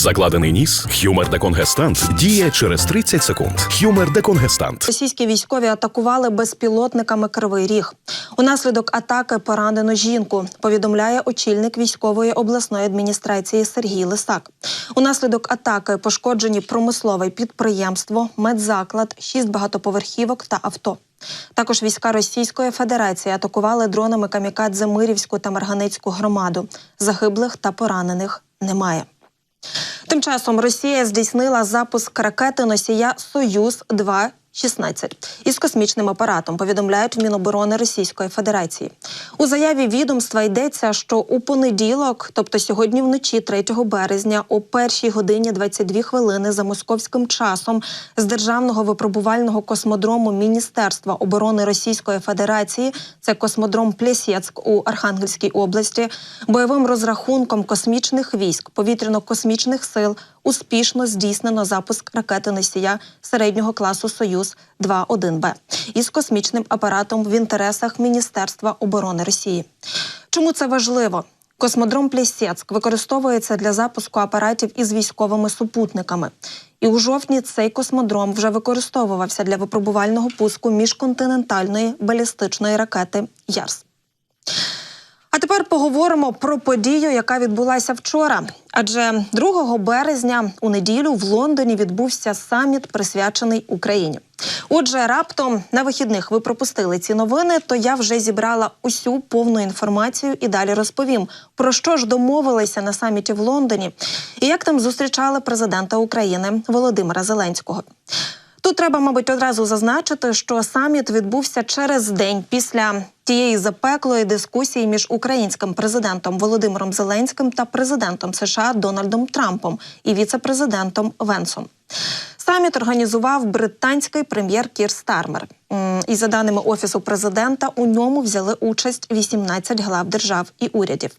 Закладений ніс, хюмер деконгестант діє через 30 секунд. Хюмер деконгестант. Російські військові атакували безпілотниками Кривий Ріг. Унаслідок атаки поранено жінку. Повідомляє очільник військової обласної адміністрації Сергій Лисак. Унаслідок атаки пошкоджені промислове підприємство, медзаклад, шість багатоповерхівок та авто. Також війська Російської Федерації атакували дронами камікадзе Мирівську та Марганецьку громаду. Загиблих та поранених немає. Тим часом Росія здійснила запуск ракети носія Союз 2 16 із космічним апаратом. Повідомляють в Міноборони Російської Федерації. У заяві відомства йдеться, що у понеділок, тобто сьогодні вночі, 3 березня, о першій годині 22 хвилини за московським часом з державного випробувального космодрому Міністерства оборони Російської Федерації, це космодром Плєсєцьк у Архангельській області, бойовим розрахунком космічних військ, повітряно-космічних сил успішно здійснено запуск ракети носія середнього класу Союз 2 б із космічним апаратом в інтересах Міністерства оборони Росії. Чому це важливо? Космодром Плєсєцьк використовується для запуску апаратів із військовими супутниками. І у жовтні цей космодром вже використовувався для випробувального пуску міжконтинентальної балістичної ракети Ярс. А тепер поговоримо про подію, яка відбулася вчора. Адже 2 березня у неділю в Лондоні відбувся саміт, присвячений Україні. Отже, раптом на вихідних ви пропустили ці новини, то я вже зібрала усю повну інформацію і далі розповім про що ж домовилися на саміті в Лондоні і як там зустрічали президента України Володимира Зеленського. Тут треба, мабуть, одразу зазначити, що саміт відбувся через день після тієї запеклої дискусії між українським президентом Володимиром Зеленським та президентом США Дональдом Трампом і віце-президентом Венсом. Саміт організував британський прем'єр Кір Стармер. І за даними офісу президента, у ньому взяли участь 18 глав держав і урядів.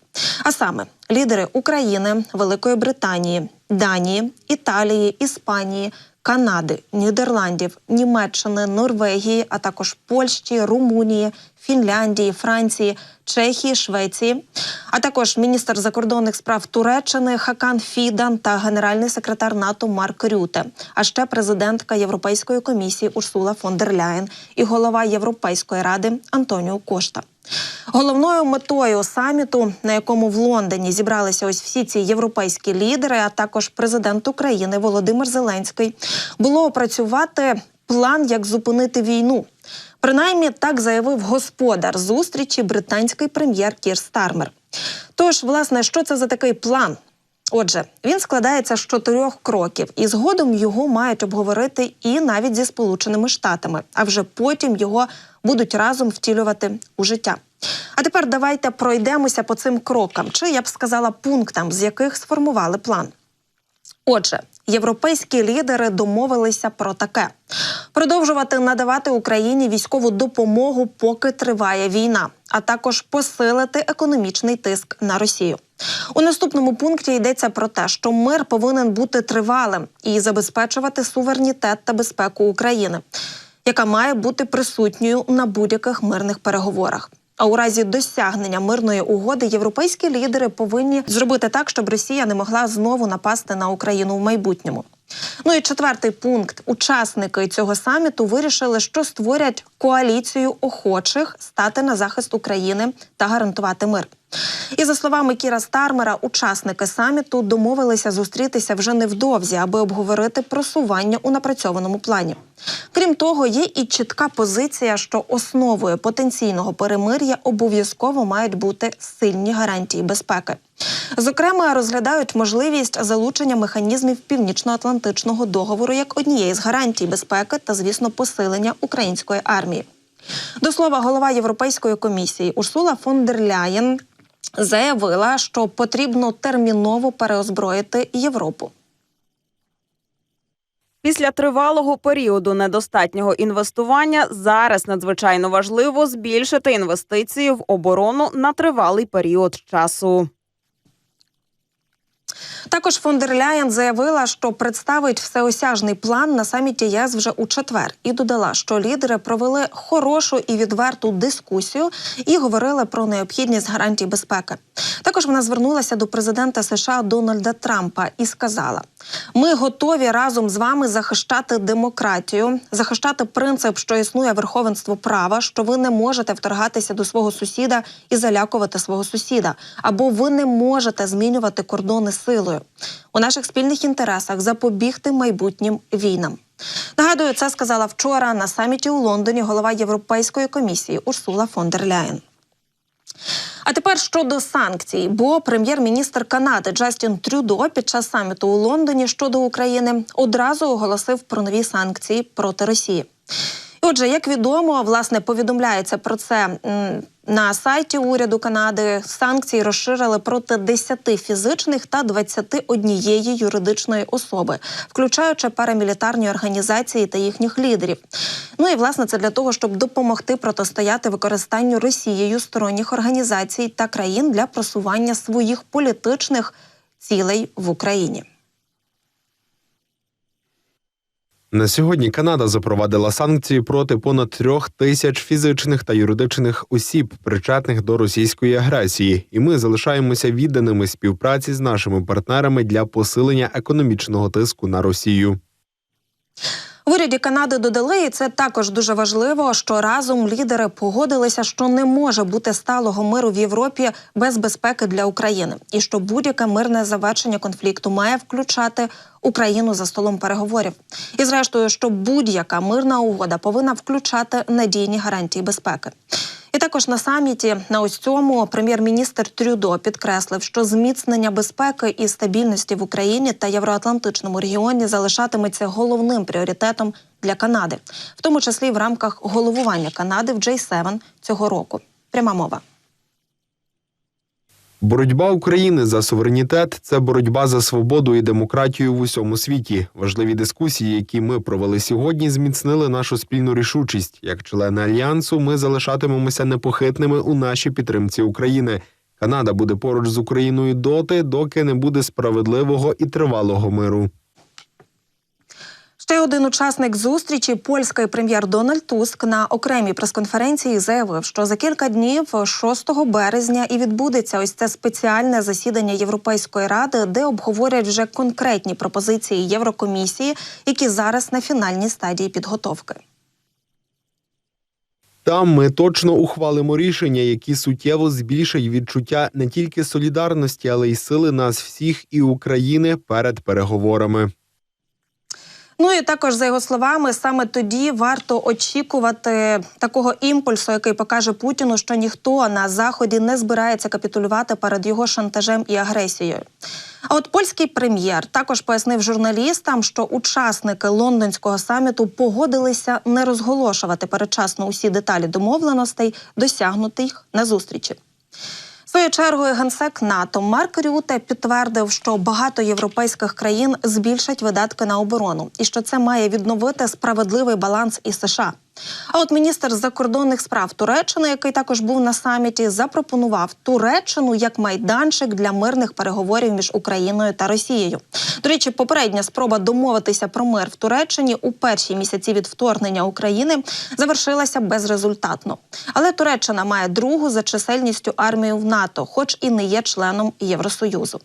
А саме лідери України, Великої Британії, Данії, Італії, Іспанії. Канади, Нідерландів, Німеччини, Норвегії, а також Польщі, Румунії, Фінляндії, Франції, Чехії, Швеції, а також міністр закордонних справ Туреччини Хакан Фідан та генеральний секретар НАТО Марк Рюте, а ще президентка Європейської комісії Урсула фон дер Ляєн і голова Європейської ради Антоніо Кошта. Головною метою саміту, на якому в Лондоні зібралися ось всі ці європейські лідери, а також президент України Володимир Зеленський, було опрацювати план, як зупинити війну. Принаймні так заявив господар зустрічі британський прем'єр Кір Стармер. Тож, власне, що це за такий план? Отже, він складається з чотирьох кроків, і згодом його мають обговорити і навіть зі Сполученими Штатами, а вже потім його будуть разом втілювати у життя. А тепер давайте пройдемося по цим крокам, чи я б сказала пунктам, з яких сформували план. Отже, європейські лідери домовилися про таке: продовжувати надавати Україні військову допомогу, поки триває війна, а також посилити економічний тиск на Росію. У наступному пункті йдеться про те, що мир повинен бути тривалим і забезпечувати суверенітет та безпеку України, яка має бути присутньою на будь-яких мирних переговорах. А у разі досягнення мирної угоди європейські лідери повинні зробити так, щоб Росія не могла знову напасти на Україну в майбутньому. Ну і четвертий пункт: учасники цього саміту вирішили, що створять коаліцію охочих стати на захист України та гарантувати мир. І за словами Кіра Стармера, учасники саміту домовилися зустрітися вже невдовзі, аби обговорити просування у напрацьованому плані. Крім того, є і чітка позиція, що основою потенційного перемир'я обов'язково мають бути сильні гарантії безпеки. Зокрема, розглядають можливість залучення механізмів північно-атлантичного договору як однієї з гарантій безпеки та, звісно, посилення української армії. До слова, голова Європейської комісії Урсула фон дер Ляєн заявила, що потрібно терміново переозброїти Європу. Після тривалого періоду недостатнього інвестування зараз надзвичайно важливо збільшити інвестиції в оборону на тривалий період часу. Також фондер Ляєн заявила, що представить всеосяжний план на саміті ЄС вже у четвер, і додала, що лідери провели хорошу і відверту дискусію і говорили про необхідність гарантій безпеки. Також вона звернулася до президента США Дональда Трампа і сказала: ми готові разом з вами захищати демократію, захищати принцип, що існує верховенство права, що ви не можете вторгатися до свого сусіда і залякувати свого сусіда, або ви не можете змінювати кордони силою. У наших спільних інтересах запобігти майбутнім війнам. Нагадую, це сказала вчора на саміті у Лондоні голова Європейської комісії Урсула фон дер Ляєн. А тепер щодо санкцій, бо прем'єр-міністр Канади Джастін Трюдо під час саміту у Лондоні щодо України одразу оголосив про нові санкції проти Росії. Отже, як відомо, власне повідомляється про це на сайті уряду Канади. Санкції розширили проти 10 фізичних та 21 юридичної особи, включаючи парамілітарні організації та їхніх лідерів. Ну і власне це для того, щоб допомогти протистояти використанню Росією сторонніх організацій та країн для просування своїх політичних цілей в Україні. На сьогодні Канада запровадила санкції проти понад трьох тисяч фізичних та юридичних осіб, причетних до російської агресії, і ми залишаємося відданими співпраці з нашими партнерами для посилення економічного тиску на Росію. Уряді Канади додали, і це також дуже важливо, що разом лідери погодилися, що не може бути сталого миру в Європі без безпеки для України, і що будь-яке мирне завершення конфлікту має включати Україну за столом переговорів. І зрештою, що будь-яка мирна угода повинна включати надійні гарантії безпеки. І також на саміті на ось цьому прем'єр-міністр Трюдо підкреслив, що зміцнення безпеки і стабільності в Україні та євроатлантичному регіоні залишатиметься головним пріоритетом для Канади, в тому числі в рамках головування Канади в J7 цього року. Пряма мова. Боротьба України за суверенітет це боротьба за свободу і демократію в усьому світі. Важливі дискусії, які ми провели сьогодні, зміцнили нашу спільну рішучість. Як члени альянсу, ми залишатимемося непохитними у нашій підтримці України. Канада буде поруч з Україною доти, доки не буде справедливого і тривалого миру. Ще один учасник зустрічі, польський прем'єр Дональд Туск, на окремій прес-конференції заявив, що за кілька днів, 6 березня, і відбудеться ось це спеціальне засідання Європейської ради, де обговорять вже конкретні пропозиції Єврокомісії, які зараз на фінальній стадії підготовки. Там ми точно ухвалимо рішення, які суттєво збільшать відчуття не тільки солідарності, але й сили нас всіх і України перед переговорами. Ну і також за його словами, саме тоді варто очікувати такого імпульсу, який покаже Путіну, що ніхто на заході не збирається капітулювати перед його шантажем і агресією. А от польський прем'єр також пояснив журналістам, що учасники лондонського саміту погодилися не розголошувати передчасно усі деталі домовленостей, досягнутих на зустрічі. Своєю чергою генсек НАТО Марк Рюте підтвердив, що багато європейських країн збільшать видатки на оборону, і що це має відновити справедливий баланс із США. А от міністр закордонних справ Туреччини, який також був на саміті, запропонував Туреччину як майданчик для мирних переговорів між Україною та Росією. До речі, попередня спроба домовитися про мир в Туреччині у перші місяці від вторгнення України завершилася безрезультатно. Але Туреччина має другу за чисельністю армію в НАТО, хоч і не є членом Євросоюзу.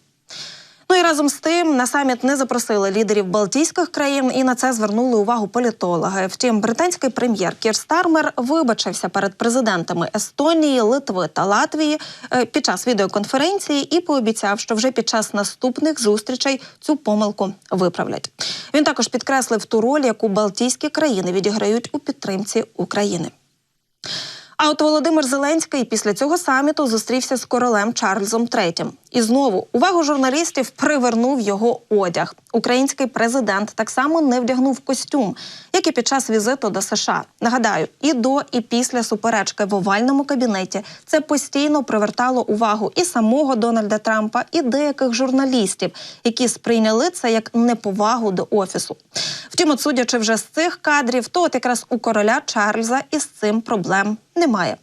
Ну і разом з тим на саміт не запросили лідерів Балтійських країн, і на це звернули увагу політологи. Втім, британський прем'єр Кір Стармер вибачився перед президентами Естонії, Литви та Латвії е, під час відеоконференції і пообіцяв, що вже під час наступних зустрічей цю помилку виправлять. Він також підкреслив ту роль, яку Балтійські країни відіграють у підтримці України. А от Володимир Зеленський після цього саміту зустрівся з королем Чарльзом III. І знову увагу журналістів привернув його одяг. Український президент так само не вдягнув костюм, як і під час візиту до США. Нагадаю, і до, і після суперечки в овальному кабінеті це постійно привертало увагу і самого Дональда Трампа, і деяких журналістів, які сприйняли це як неповагу до офісу. Втім, от судячи вже з цих кадрів, то от якраз у короля Чарльза із цим проблем немає.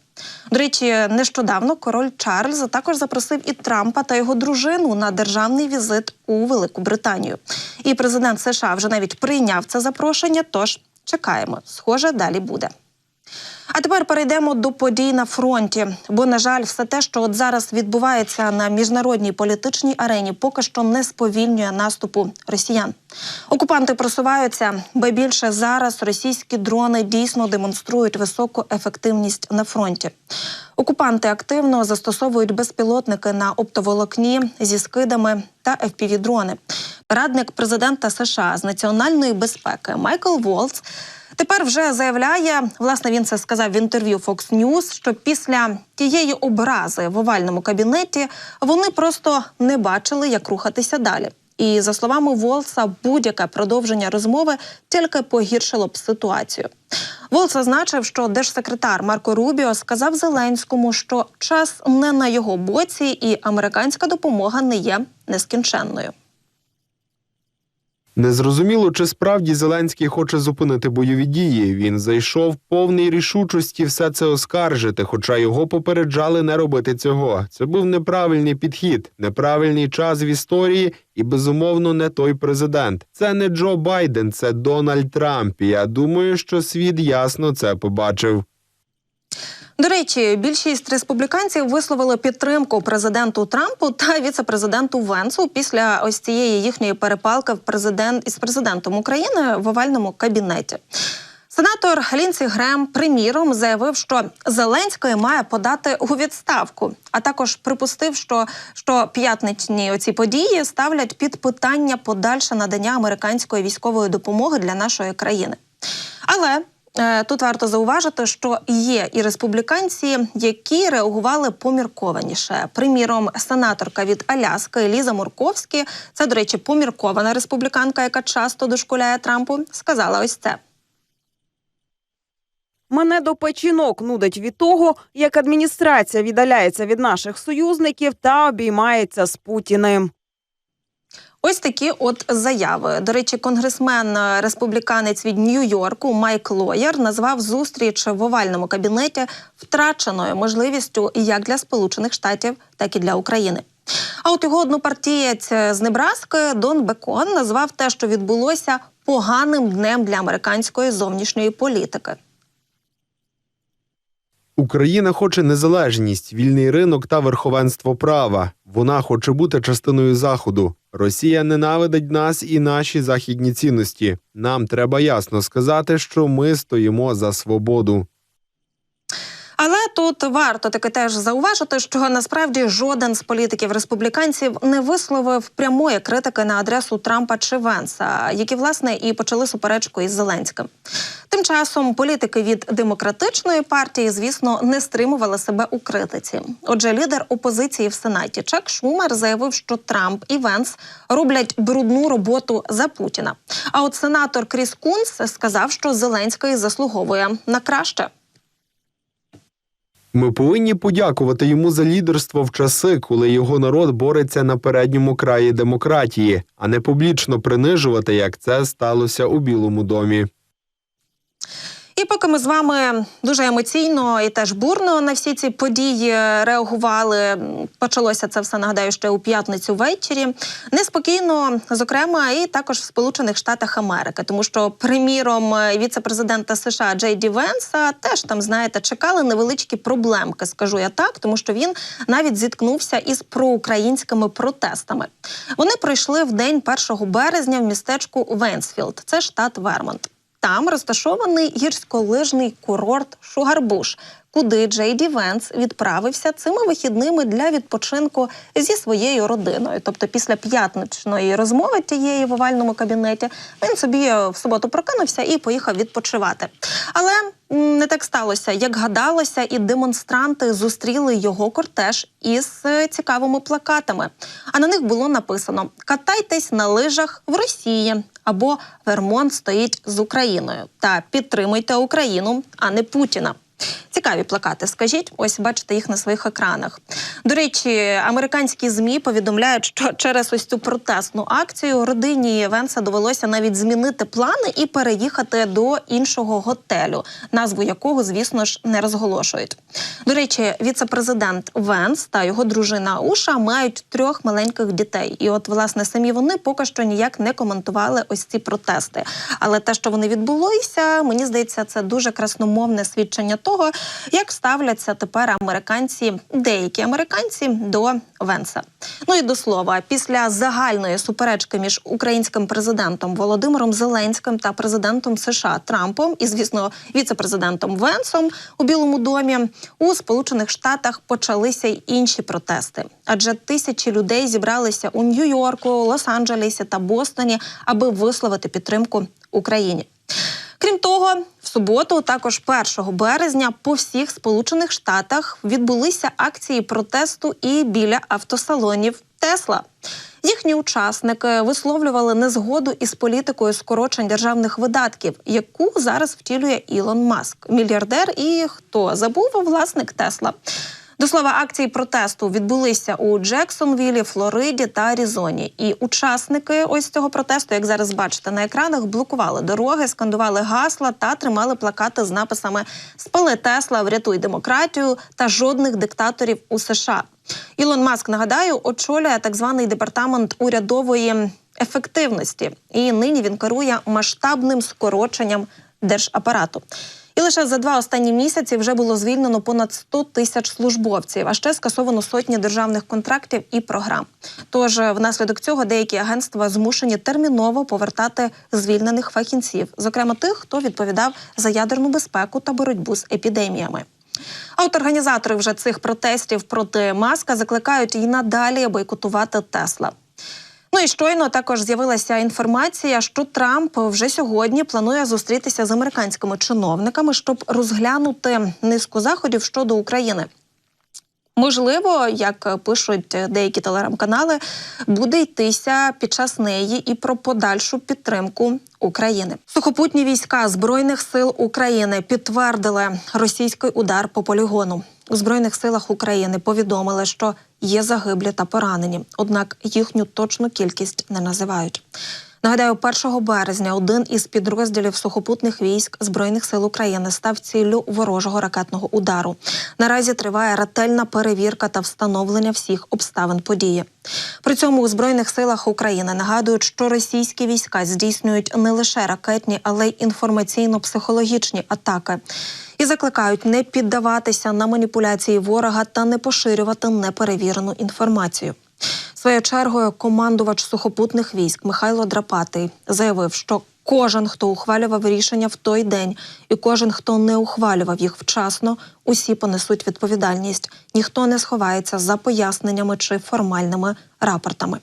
До речі, нещодавно король Чарльз також запросив і Трампа та його дружину на державний візит у Велику Британію. І президент США вже навіть прийняв це запрошення. Тож чекаємо. Схоже, далі буде. А тепер перейдемо до подій на фронті. Бо, на жаль, все те, що от зараз відбувається на міжнародній політичній арені, поки що не сповільнює наступу росіян. Окупанти просуваються, бо більше зараз російські дрони дійсно демонструють високу ефективність на фронті. Окупанти активно застосовують безпілотники на оптоволокні зі скидами та FPV-дрони. Радник президента США з національної безпеки Майкл Волц Тепер вже заявляє, власне, він це сказав в інтерв'ю Fox News, що після тієї образи в овальному кабінеті вони просто не бачили, як рухатися далі. І за словами Волса, будь-яке продовження розмови тільки погіршило б ситуацію. Волс зазначив, що держсекретар Марко Рубіо сказав Зеленському, що час не на його боці, і американська допомога не є нескінченною. Незрозуміло, чи справді Зеленський хоче зупинити бойові дії. Він зайшов повний рішучості все це оскаржити, хоча його попереджали не робити цього. Це був неправильний підхід, неправильний час в історії і безумовно не той президент. Це не Джо Байден, це Дональд Трамп. Я думаю, що світ ясно це побачив. До речі, більшість республіканців висловили підтримку президенту Трампу та віцепрезиденту Венсу після ось цієї їхньої перепалки в президент із президентом України в овальному кабінеті. Сенатор Лінсі Грем, приміром, заявив, що Зеленський має подати у відставку, а також припустив, що, що п'ятничні оці події ставлять під питання подальше надання американської військової допомоги для нашої країни. Але Тут варто зауважити, що є і республіканці, які реагували поміркованіше. Приміром, сенаторка від Аляски Ліза Мурковські, це, до речі, поміркована республіканка, яка часто дошкуляє Трампу, сказала ось це. Мене до печінок нудить від того, як адміністрація віддаляється від наших союзників та обіймається з Путіним. Ось такі от заяви. До речі, конгресмен е, республіканець від Нью-Йорку Майк Лоєр назвав зустріч в овальному кабінеті втраченою можливістю як для Сполучених Штатів, так і для України. А от його однопартієць з Небраски Дон Бекон назвав те, що відбулося поганим днем для американської зовнішньої політики. Україна хоче незалежність, вільний ринок та верховенство права. Вона хоче бути частиною заходу. Росія ненавидить нас і наші західні цінності. Нам треба ясно сказати, що ми стоїмо за свободу. Але тут варто таки теж зауважити, що насправді жоден з політиків республіканців не висловив прямої критики на адресу Трампа чи Венса, які власне і почали суперечку із Зеленським. Тим часом політики від демократичної партії, звісно, не стримували себе у критиці. Отже, лідер опозиції в сенаті Чак Шумер заявив, що Трамп і Венс роблять брудну роботу за Путіна. А от сенатор Кріс Кунс сказав, що Зеленський заслуговує на краще. Ми повинні подякувати йому за лідерство в часи, коли його народ бореться на передньому краї демократії, а не публічно принижувати, як це сталося у Білому домі. І поки ми з вами дуже емоційно і теж бурно на всі ці події реагували, почалося це все нагадаю ще у п'ятницю ввечері. Неспокійно, зокрема, і також в Сполучених Штатах Америки, тому що, приміром, віце-президента США Джей Ді Венса теж там, знаєте, чекали невеличкі проблемки, скажу я так, тому що він навіть зіткнувся із проукраїнськими протестами. Вони пройшли в день 1 березня в містечку Венсфілд, це штат Вермонт. Там розташований гірськолижний курорт Шугарбуш, куди Джей Ді Венс відправився цими вихідними для відпочинку зі своєю родиною. Тобто, після п'ятничної розмови тієї в овальному кабінеті він собі в суботу прокинувся і поїхав відпочивати. Але не так сталося, як гадалося, і демонстранти зустріли його кортеж із е, цікавими плакатами. А на них було написано: Катайтесь на лижах в Росії або Вермонт стоїть з Україною та підтримуйте Україну, а не Путіна. Цікаві плакати. Скажіть, ось бачите їх на своїх екранах. До речі, американські змі повідомляють, що через ось цю протестну акцію родині Венса довелося навіть змінити плани і переїхати до іншого готелю, назву якого, звісно ж, не розголошують. До речі, віце-президент Венс та його дружина Уша мають трьох маленьких дітей. І, от, власне, самі вони поки що ніяк не коментували ось ці протести. Але те, що вони відбулися, мені здається, це дуже красномовне свідчення того, як ставляться тепер американці, деякі американці до Венса. Ну і до слова, після загальної суперечки між українським президентом Володимиром Зеленським та президентом США Трампом і, звісно, віце-президентом Венсом у Білому домі у Сполучених Штатах почалися й інші протести, адже тисячі людей зібралися у Нью-Йорку, Лос-Анджелесі та Бостоні, аби висловити підтримку Україні. Крім того, в суботу, також 1 березня, по всіх сполучених штатах відбулися акції протесту і біля автосалонів Тесла. Їхні учасники висловлювали незгоду із політикою скорочень державних видатків, яку зараз втілює Ілон Маск, мільярдер і хто забув власник Тесла. До слова, акції протесту відбулися у Джексонвілі, Флориді та Аризоні. І учасники ось цього протесту, як зараз бачите на екранах, блокували дороги, скандували гасла та тримали плакати з написами Спали Тесла, врятуй демократію та жодних диктаторів у США. Ілон Маск нагадаю, очолює так званий департамент урядової ефективності, і нині він керує масштабним скороченням держапарату. І лише за два останні місяці вже було звільнено понад 100 тисяч службовців, а ще скасовано сотні державних контрактів і програм. Тож внаслідок цього деякі агентства змушені терміново повертати звільнених фахівців, зокрема тих, хто відповідав за ядерну безпеку та боротьбу з епідеміями. А от організатори вже цих протестів проти маска закликають і надалі бойкотувати Тесла. Ну і щойно також з'явилася інформація, що Трамп вже сьогодні планує зустрітися з американськими чиновниками, щоб розглянути низку заходів щодо України. Можливо, як пишуть деякі телеграм-канали, буде йтися під час неї і про подальшу підтримку України. Сухопутні війська збройних сил України підтвердили російський удар по полігону. У збройних силах України повідомили, що є загиблі та поранені, однак їхню точну кількість не називають. Нагадаю, 1 березня один із підрозділів сухопутних військ збройних сил України став ціллю ворожого ракетного удару. Наразі триває ретельна перевірка та встановлення всіх обставин події. При цьому у збройних силах України нагадують, що російські війська здійснюють не лише ракетні, але й інформаційно-психологічні атаки. І закликають не піддаватися на маніпуляції ворога та не поширювати неперевірену інформацію. Своєю чергою командувач сухопутних військ Михайло Драпатий заявив, що кожен, хто ухвалював рішення в той день, і кожен, хто не ухвалював їх вчасно, усі понесуть відповідальність. Ніхто не сховається за поясненнями чи формальними рапортами.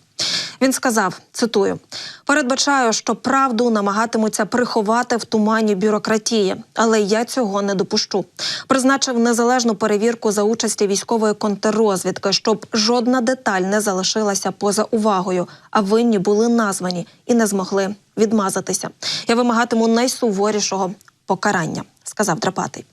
Він сказав: цитую: передбачаю, що правду намагатимуться приховати в тумані бюрократії, але я цього не допущу. Призначив незалежну перевірку за участі військової контррозвідки, щоб жодна деталь не залишилася поза увагою, а винні були названі і не змогли відмазатися. Я вимагатиму найсуворішого покарання, сказав Драпатий.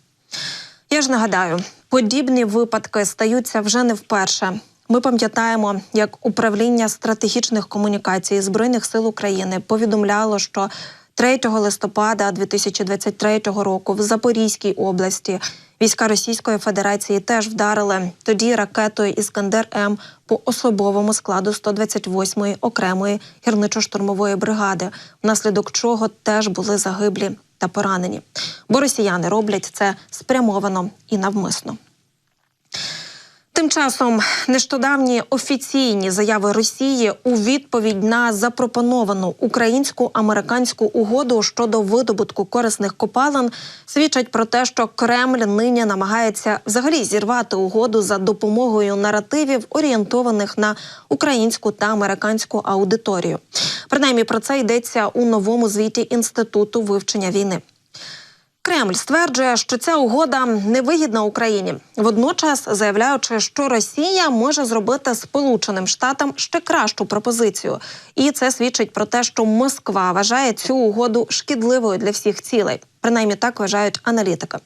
Я ж нагадаю, подібні випадки стаються вже не вперше. Ми пам'ятаємо, як управління стратегічних комунікацій збройних сил України повідомляло, що 3 листопада 2023 року в Запорізькій області війська Російської Федерації теж вдарили тоді ракетою Іскандер М по особовому складу 128-ї окремої гірничо-штурмової бригади, внаслідок чого теж були загиблі та поранені. Бо росіяни роблять це спрямовано і навмисно. Тим часом нещодавні офіційні заяви Росії у відповідь на запропоновану українську американську угоду щодо видобутку корисних копалин свідчать про те, що Кремль нині намагається взагалі зірвати угоду за допомогою наративів, орієнтованих на українську та американську аудиторію. Принаймні про це йдеться у новому звіті інституту вивчення війни. Кремль стверджує, що ця угода невигідна Україні, водночас заявляючи, що Росія може зробити Сполученим Штатам ще кращу пропозицію, і це свідчить про те, що Москва вважає цю угоду шкідливою для всіх цілей. Принаймні так вважають аналітики.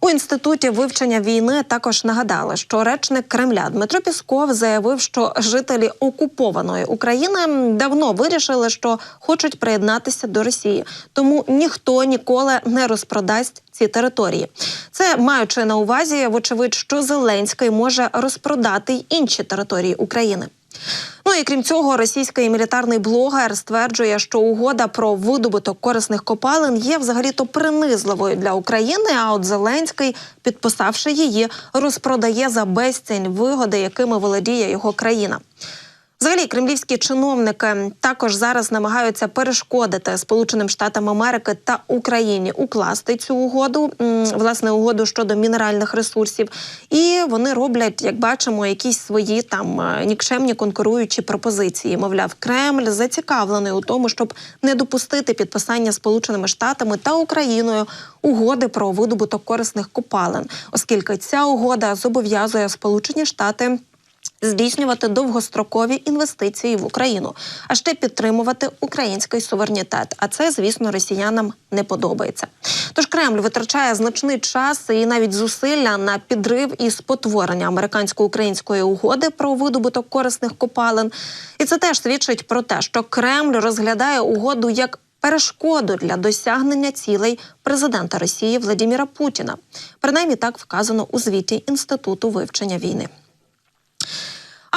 У інституті вивчення війни також нагадали, що речник Кремля Дмитро Пісков заявив, що жителі окупованої України давно вирішили, що хочуть приєднатися до Росії, тому ніхто ніколи не розпродасть ці території. Це маючи на увазі, вочевидь, що Зеленський може розпродати й інші території України. Ну і крім цього, російський мілітарний блогер стверджує, що угода про видобуток корисних копалин є взагалі-то принизливою для України. А от Зеленський, підписавши її, розпродає за безцінь вигоди, якими володіє його країна. Взагалі, кремлівські чиновники також зараз намагаються перешкодити Сполученим Штатам Америки та Україні укласти цю угоду, власне, угоду щодо мінеральних ресурсів. І вони роблять, як бачимо, якісь свої там е, нікчемні конкуруючі пропозиції. Мовляв, Кремль зацікавлений у тому, щоб не допустити підписання Сполученими Штатами та Україною угоди про видобуток корисних копалин, оскільки ця угода зобов'язує Сполучені Штати здійснювати довгострокові інвестиції в Україну, а ще підтримувати український суверенітет. А це, звісно, росіянам не подобається. Тож Кремль витрачає значний час і навіть зусилля на підрив і спотворення американсько-української угоди про видобуток корисних копалин. І це теж свідчить про те, що Кремль розглядає угоду як перешкоду для досягнення цілей президента Росії Владіміра Путіна. Принаймні так вказано у звіті Інституту вивчення війни.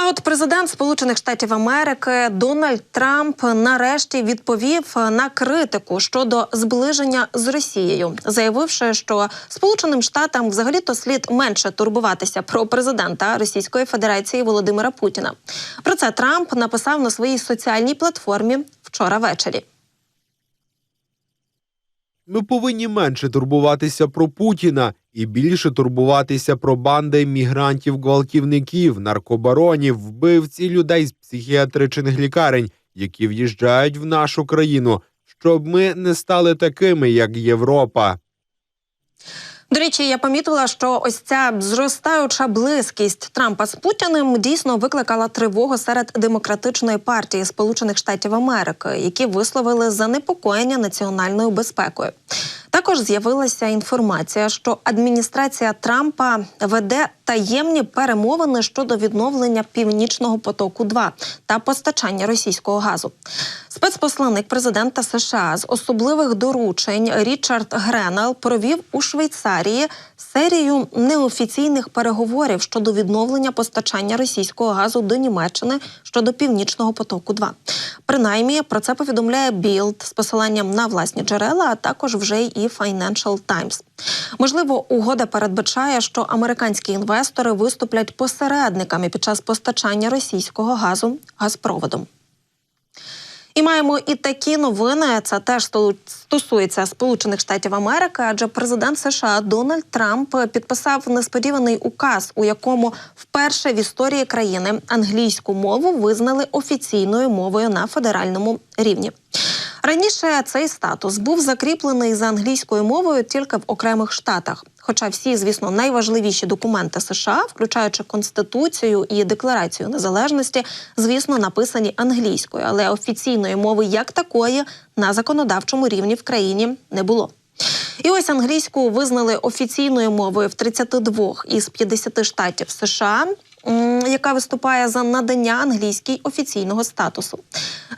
А от президент Сполучених Штатів Америки Дональд Трамп нарешті відповів на критику щодо зближення з Росією, заявивши, що Сполученим Штатам взагалі-то слід менше турбуватися про президента Російської Федерації Володимира Путіна. Про це Трамп написав на своїй соціальній платформі вчора ввечері. Ми повинні менше турбуватися про Путіна і більше турбуватися про банди мігрантів, гвалтівників, наркобаронів, вбивць і людей з психіатричних лікарень, які в'їжджають в нашу країну, щоб ми не стали такими, як Європа. До речі, я помітила, що ось ця зростаюча близькість Трампа з Путіним дійсно викликала тривогу серед демократичної партії Сполучених Штатів Америки, які висловили занепокоєння національною безпекою. Також з'явилася інформація, що адміністрація Трампа веде таємні перемовини щодо відновлення північного потоку 2 та постачання російського газу. Спецпосланник президента США з особливих доручень Річард Гренел провів у Швейцарії серію неофіційних переговорів щодо відновлення постачання російського газу до Німеччини щодо північного потоку 2 Принаймні про це повідомляє Білд з посиланням на власні джерела, а також вже і Financial Times. Можливо, угода передбачає, що американські інвестори виступлять посередниками під час постачання російського газу газпроводом. І маємо і такі новини. Це теж стосується Сполучених Штатів Америки, адже президент США Дональд Трамп підписав несподіваний указ, у якому вперше в історії країни англійську мову визнали офіційною мовою на федеральному рівні. Раніше цей статус був закріплений за англійською мовою тільки в окремих штатах. Хоча всі, звісно, найважливіші документи США, включаючи конституцію і декларацію незалежності, звісно, написані англійською, але офіційної мови як такої на законодавчому рівні в країні не було. І ось англійську визнали офіційною мовою в 32 із 50 штатів США, яка виступає за надання англійській офіційного статусу.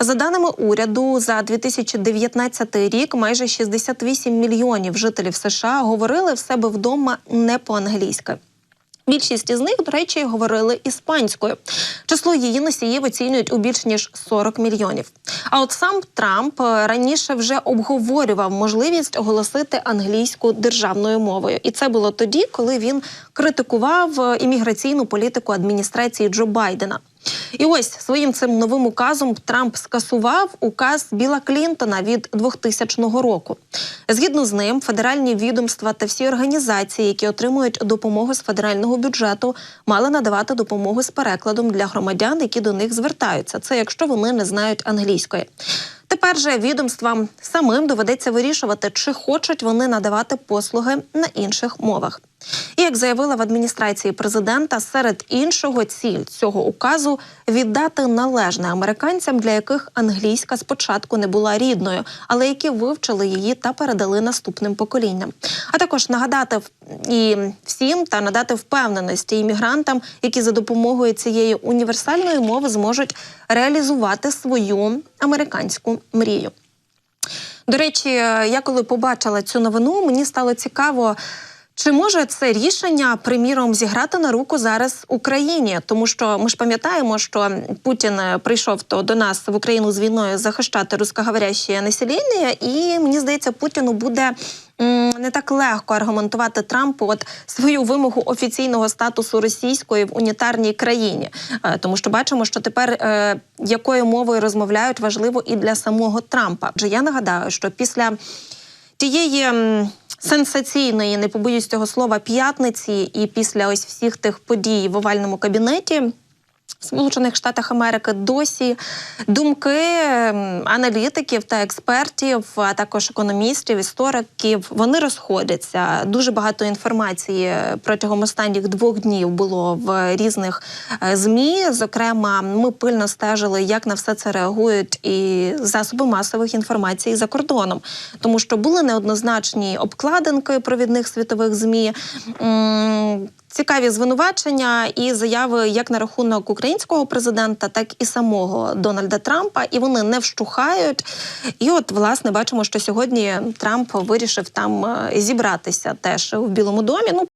За даними уряду, за 2019 рік майже 68 мільйонів жителів США говорили в себе вдома не по-англійськи. Більшість із них, до речі, говорили іспанською. Число її носіїв оцінюють у більш ніж 40 мільйонів. А от сам Трамп е, раніше вже обговорював можливість оголосити англійську державною мовою, і це було тоді, коли він критикував е, імміграційну політику адміністрації Джо Байдена. І ось своїм цим новим указом Трамп скасував указ Біла Клінтона від 2000 року. Згідно з ним, федеральні відомства та всі організації, які отримують допомогу з федерального бюджету, мали надавати допомогу з перекладом для громадян, які до них звертаються. Це якщо вони не знають англійської. Тепер же відомствам самим доведеться вирішувати, чи хочуть вони надавати послуги на інших мовах. І як заявила в адміністрації президента, серед іншого ціль цього указу віддати належне американцям, для яких англійська спочатку не була рідною, але які вивчили її та передали наступним поколінням. А також нагадати і всім та надати впевненості іммігрантам, які за допомогою цієї універсальної мови зможуть реалізувати свою американську мрію. До речі, я коли побачила цю новину, мені стало цікаво. Чи може це рішення, приміром, зіграти на руку зараз Україні? Тому що ми ж пам'ятаємо, що Путін е, прийшов то до нас в Україну з війною захищати рускоговоряще населення, і мені здається, Путіну буде не так легко аргументувати Трампу от свою вимогу офіційного статусу російської в унітарній країні, Е, тому що бачимо, що тепер е, якою мовою розмовляють важливо і для самого Трампа. Адже я нагадаю, що після тієї сенсаційної, не побоюсь цього слова, п'ятниці, і після ось всіх тих подій в овальному кабінеті. Сполучених Штатах Америки досі думки аналітиків та експертів, а також економістів, істориків, вони розходяться. Дуже багато інформації протягом останніх двох днів було в різних е, змі. Зокрема, ми пильно стежили, як на все це реагують і засоби масових інформацій за кордоном, тому що були неоднозначні обкладинки провідних світових змі. Цікаві звинувачення і заяви як на рахунок українського президента, так і самого Дональда Трампа, і вони не вщухають. І от власне бачимо, що сьогодні Трамп вирішив там е, зібратися теж в Білому домі. Ну